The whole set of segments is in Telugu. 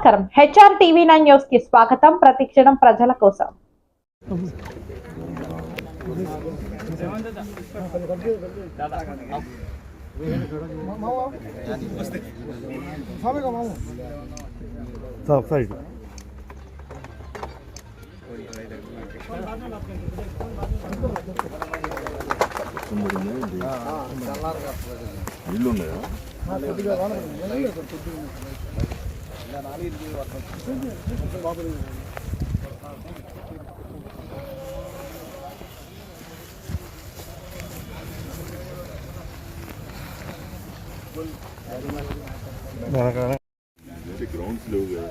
నమస్కారం హెచ్ఆర్ టీవీ నైన్ న్యూస్ కి స్వాగతం ప్రతిక్షణం ప్రజల కోసం సార్ ఒకసారి ఇటు. నీళ్ళు ఉన్నాయా వెనకాల అంటే గ్రౌండ్స్ లేవు కదా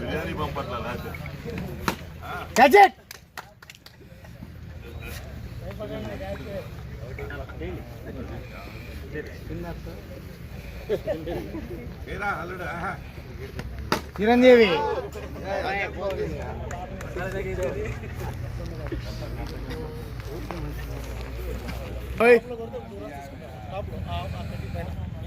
బిర్యానీ పంపట్లా చిరంజీవి. ఓయ్.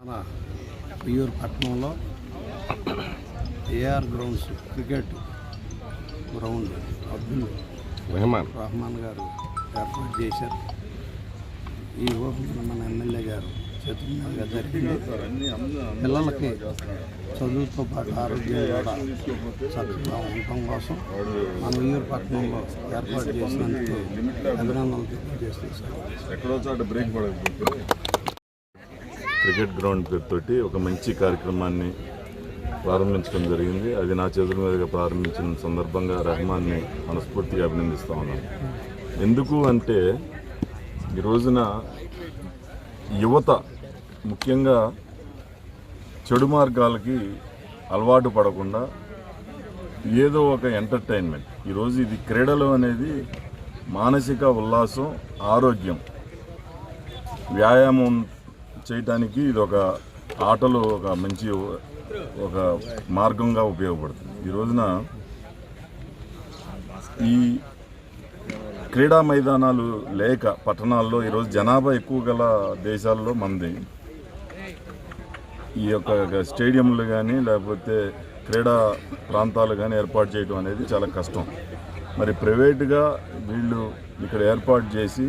మన ఉయ్యూరు పట్టణంలో AR grounds cricket ground Abdul Rehman. Rahman garu ఏర్పాటు చేశారు. ఈ ఓపెన్ మన ఎమ్మెల్యే గారు చేతుల జరిగింది. పిల్లలకి చదువుతో పాటు ఆరోగ్యం కూడా చక్కగా ఉండటం కోసం మన ఉయ్యూరు పట్టణంలో ఏర్పాటు చేసినందుకు అభినందనలు తెలియజేస్తున్నాం క్రికెట్ గ్రౌండ్ పేరుతోటి ఒక మంచి కార్యక్రమాన్ని ప్రారంభించడం జరిగింది. అది నా చేతుల మీదుగా ప్రారంభించిన సందర్భంగా రెహమాన్ని మనస్ఫూర్తిగా అభినందిస్తా ఉన్నాను. ఎందుకు అంటే ఈ రోజున యువత ముఖ్యంగా చెడు మార్గాలకి అలవాటు పడకుండా ఏదో ఒక ఎంటర్టైన్మెంట్ ఈరోజు ఇది క్రీడలు అనేది మానసిక ఉల్లాసం ఆరోగ్యం. వ్యాయామం చేయటానికి ఇది ఒక ఆటలు ఒక మంచి ఒక మార్గంగా ఉపయోగపడుతుంది. ఈ రోజున ఈ క్రీడా మైదానాలు లేక పట్టణాల్లో ఈరోజు జనాభా ఎక్కువ గల దేశాల్లో మంది. ఈ యొక్క స్టేడియంలు కానీ లేకపోతే క్రీడా ప్రాంతాలు కానీ ఏర్పాటు చేయడం అనేది చాలా కష్టం. మరి ప్రైవేటుగా వీళ్ళు ఇక్కడ ఏర్పాటు చేసి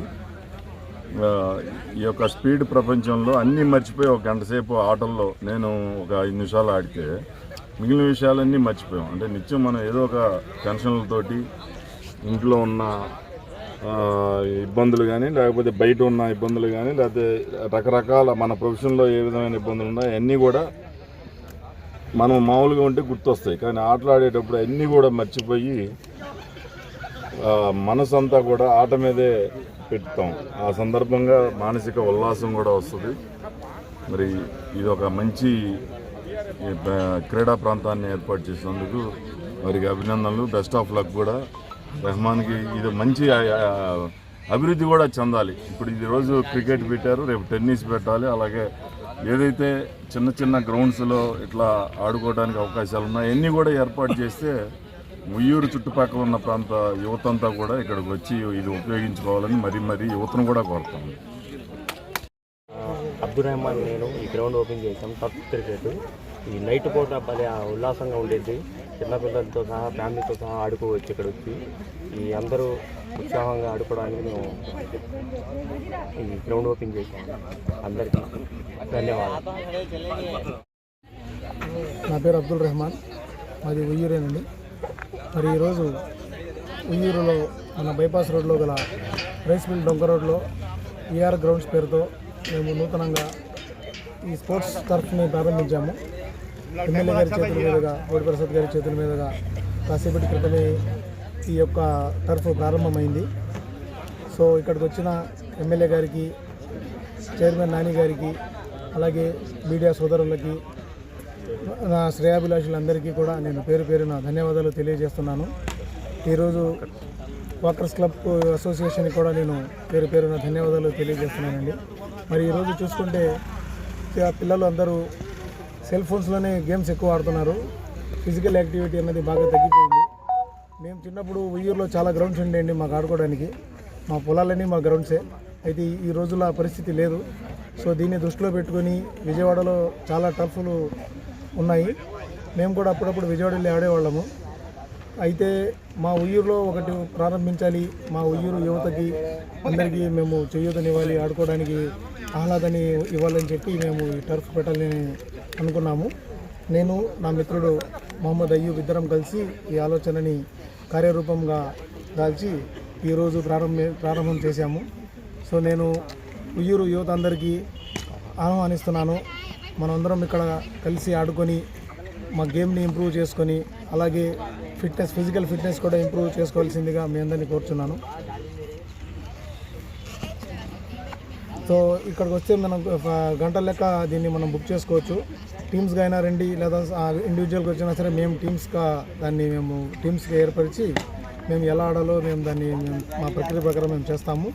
ఈ యొక్క స్పీడ్ ప్రపంచంలో అన్నీ మర్చిపోయి ఒక గంట సేపు ఆటల్లో నేను ఒక ఐదు నిమిషాలు ఆడితే మిగిలిన విషయాలన్నీ మర్చిపోయాం. అంటే నిత్యం మనం ఏదో ఒక టెన్షన్లతోటి ఇంట్లో ఉన్న ఇబ్బందులు కానీ లేకపోతే బయట ఉన్న ఇబ్బందులు కానీ లేకపోతే రకరకాల మన ప్రొఫెషన్లో ఏ విధమైన ఇబ్బందులు ఉన్నాయో అన్నీ కూడా మనం మామూలుగా ఉంటే గుర్తొస్తాయి. కానీ ఆటలాడేటప్పుడు అన్నీ కూడా మర్చిపోయి మనసంతా మనసు అంతా కూడా ఆట మీదే పెడతాం ఆ సందర్భంగా మానసిక ఉల్లాసం కూడా వస్తుంది. మరి ఇది ఒక మంచి క్రీడా ప్రాంతాన్ని ఏర్పాటు చేసినందుకు వారికి అభినందనలు. బెస్ట్ ఆఫ్ లక్ కూడా. రెహమాన్కి ఇది మంచి అభివృద్ధి కూడా చెందాలి. ఇప్పుడు ఈ రోజు క్రికెట్ పెట్టారు రేపు టెన్నిస్ పెట్టాలి. అలాగే ఏదైతే చిన్న చిన్న గ్రౌండ్స్లో ఇట్లా ఆడుకోవడానికి అవకాశాలు ఉన్నాయో అన్నీ కూడా ఏర్పాటు చేస్తే ఉయ్యూరు చుట్టుపక్కల ఉన్న ప్రాంత యువతంతా కూడా ఇక్కడికి వచ్చి ఇది ఉపయోగించుకోవాలని మరీ మరీ యువతను కూడా కోరుతాను అబ్దుల్ రెహమాన్ నేను ఈ గ్రౌండ్ ఓపెన్ చేశాం టఫ్ క్రికెట్ ఈ నైట్ పూట భలే ఉల్లాసంగా ఉండేది చిన్నపిల్లలతో సహా ఫ్యామిలీతో సహా ఆడుకోవచ్చు ఇక్కడ వచ్చి ఈ అందరూ ఉత్సాహంగా ఆడుకోవడానికి మేము ఈ గ్రౌండ్ ఓపెన్ చేశాం. అందరికీ ధన్యవాదాలు. నా పేరు అబ్దుల్ రెహమాన్. మాది ఉయ్యూరేనండి. మరి ఈరోజు ఉయ్యూరులో మన బైపాస్ రోడ్లో గల రైస్ మిల్ డొంక రోడ్లో ఈఆర్ గ్రౌండ్స్ పేరుతో మేము నూతనంగా ఈ స్పోర్ట్స్ టర్ఫ్ని ప్రారంభించాము. ఎమ్మెల్యే గారి చేతుల మీదుగా కోడి ప్రసాద్ గారి చేతుల మీదుగా కాసేపటి క్రితమే ఈ యొక్క టర్ఫ్ ప్రారంభమైంది. సో ఇక్కడికి వచ్చిన ఎమ్మెల్యే గారికి చైర్మన్ నాని గారికి అలాగే మీడియా సోదరులకి నా శ్రేయాభిలాషులందరికీ కూడా నేను పేరు పేరున ధన్యవాదాలు తెలియజేస్తున్నాను. ఈరోజు వాకర్స్ క్లబ్ అసోసియేషన్కి కూడా నేను పేరు పేరున ధన్యవాదాలు తెలియజేస్తున్నానండి. మరి ఈరోజు చూసుకుంటే పిల్లలు అందరూ సెల్ ఫోన్స్లోనే గేమ్స్ ఎక్కువ ఆడుతున్నారు. ఫిజికల్ యాక్టివిటీ అనేది బాగా తగ్గిపోయింది. మేము చిన్నప్పుడు ఉయ్యూరులో చాలా గ్రౌండ్స్ ఉండేయండి మాకు ఆడుకోవడానికి. మా పొలాలన్నీ మా గ్రౌండ్సే. అయితే ఈ- రోజుల్లో ఆ పరిస్థితి లేదు. సో దీన్ని దృష్టిలో పెట్టుకొని విజయవాడలో చాలా టర్ఫ్లు ఉన్నాయి. మేము కూడా అప్పుడప్పుడు విజయవాడ వెళ్ళి ఆడేవాళ్ళము. అయితే మా ఉయ్యూరులో ఒకటి ప్రారంభించాలి. మా ఉయ్యూరు యువతకి అందరికీ మేము చేయూతనివ్వాలి ఆడుకోవడానికి ఆహ్లాదాన్ని ఇవ్వాలని చెప్పి మేము ఈ టర్ఫ్ పెట్టాలని అనుకున్నాము. నేను నా మిత్రుడు మొహమ్మద్ అయ్యూబ్ ఇద్దరం కలిసి ఈ ఆలోచనని కార్యరూపంగా దాల్చి ఈరోజు ప్రారంభ ప్రారంభం చేశాము. సో నేను ఉయ్యూరు యువత అందరికీ ఆహ్వానిస్తున్నాను. మనమందరం ఇక్కడ కలిసి ఆడుకొని మా గేమ్ని ఇంప్రూవ్ చేసుకొని అలాగే ఫిట్నెస్ ఫిజికల్ ఫిట్నెస్ కూడా ఇంప్రూవ్ చేసుకోవాల్సిందిగా మీ అందరినీ కోరుచున్నాను. సో ఇక్కడికి వస్తే మనం గంటల గంట లెక్క దీన్ని మనం బుక్ చేసుకోవచ్చు. టీమ్స్గా అయినా రండి లేదా ఇండివిజువల్గా వచ్చినా సరే మేము టీమ్స్గా దాన్ని మేము టీమ్స్గా ఏర్పరిచి మేము ఎలా ఆడాలో మేము దాన్ని మేము మా ప్రక్రియ ప్రకారం మేము చేస్తాము.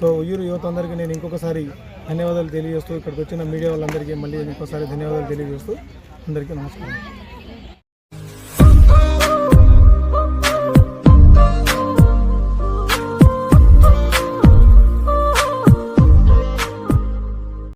సో ఉయ్యూరు యువత అందరికీ నేను ఇంకొకసారి ధన్యవాదాలు తెలియజేస్తూ ఇక్కడికి వచ్చిన మీడియా వాళ్ళందరికీ మళ్ళీ ఇంకోసారి ధన్యవాదాలు తెలియజేస్తూ అందరికీ నమస్కారం.